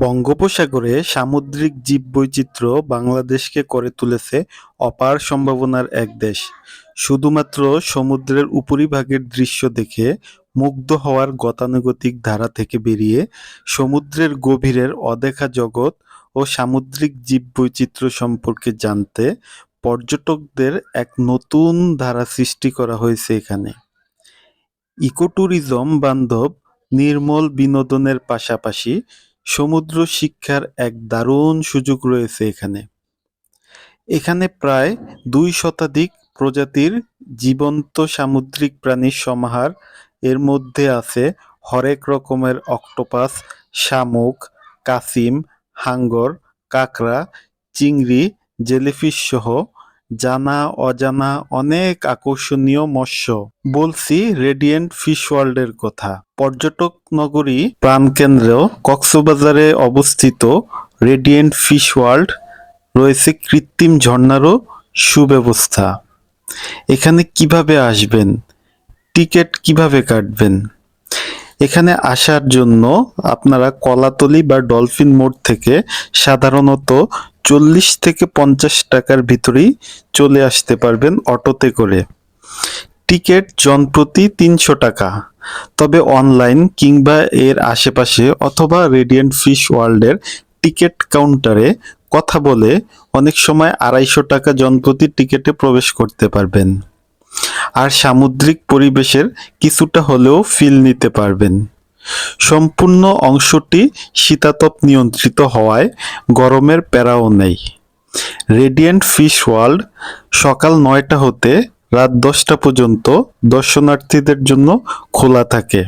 বঙ্গোপসাগরে সামুদ্রিক জীববৈচিত্র্য বাংলাদেশকে করে তুলেছে অপার সম্ভাবনার এক দেশ। শুধুমাত্র সমুদ্রের উপরিভাগের দৃশ্য দেখে মুগ্ধ হওয়ার গতানুগতিক ধারা থেকে বেরিয়ে সমুদ্রের গভীরের অদেখা জগৎ ও সামুদ্রিক জীববৈচিত্র্য সম্পর্কে জানতে পর্যটকদের এক নতুন ধারা সৃষ্টি করা হয়েছে এখানে। ইকোট্যুরিজম বান্ধব নির্মল বিনোদনের পাশাপাশি সমুদ্র শিক্ষার এক দারুণ সুযোগ রয়েছে এখানে। এখানে প্রায় দুই শতাধিক প্রজাতির জীবন্ত সামুদ্রিক প্রাণীর সমাহার এর মধ্যে আছে হরেক রকমের অক্টোপাস, শামুক, কাসিম হাঙ্গর, কাঁকড়া, চিংড়ি, জেলিফিশ সহ জানা, অজানা, অনেক আকর্ষণীয় মৎস্য। বলছি রেডিয়েন্ট ফিশ ওয়ার্ল্ডের কথা। পর্যটক নগরী প্রাণকেন্দ্র কক্সবাজারে অবস্থিত রেডিয়েন্ট ফিশ ওয়ার্ল্ড রয়েছে কৃত্রিম ঝর্ণারও সুব্যবস্থা। এখানে কীভাবে আসবেন? টিকিট কীভাবে কাটবেন? এখানে আসার জন্য আপনারা কলাতলি বা ডলফিন মোড় থেকে সাধারণত চল্লিশ থেকে পঞ্চাশ টাকার ভিতরেই চলে আসতে পারবেন অটোতে করে। টিকিট জনপ্রতি তিনশো টাকা। তবে অনলাইন কিংবা এর আশেপাশে অথবা রেডিয়েন্ট ফিশ ওয়ার্ল্ডের টিকিট কাউন্টারে কথা বলে অনেক সময় আড়াইশো টাকা জনপ্রতি টিকিটে প্রবেশ করতে পারবেন। আর সামুদ্রিক পরিবেশের কিছুটা হলেও ফিল নিতে পারবেন। সম্পূর্ণ অংশটি শীতাতপ নিয়ন্ত্রিত হওয়ায় গরমের প্যারাও নেই। রেডিয়েন্ট ফিশ ওয়ার্ল্ড সকাল নয়টা হতে রাত দশটা পর্যন্ত দর্শনার্থীদের জন্য খোলা থাকে।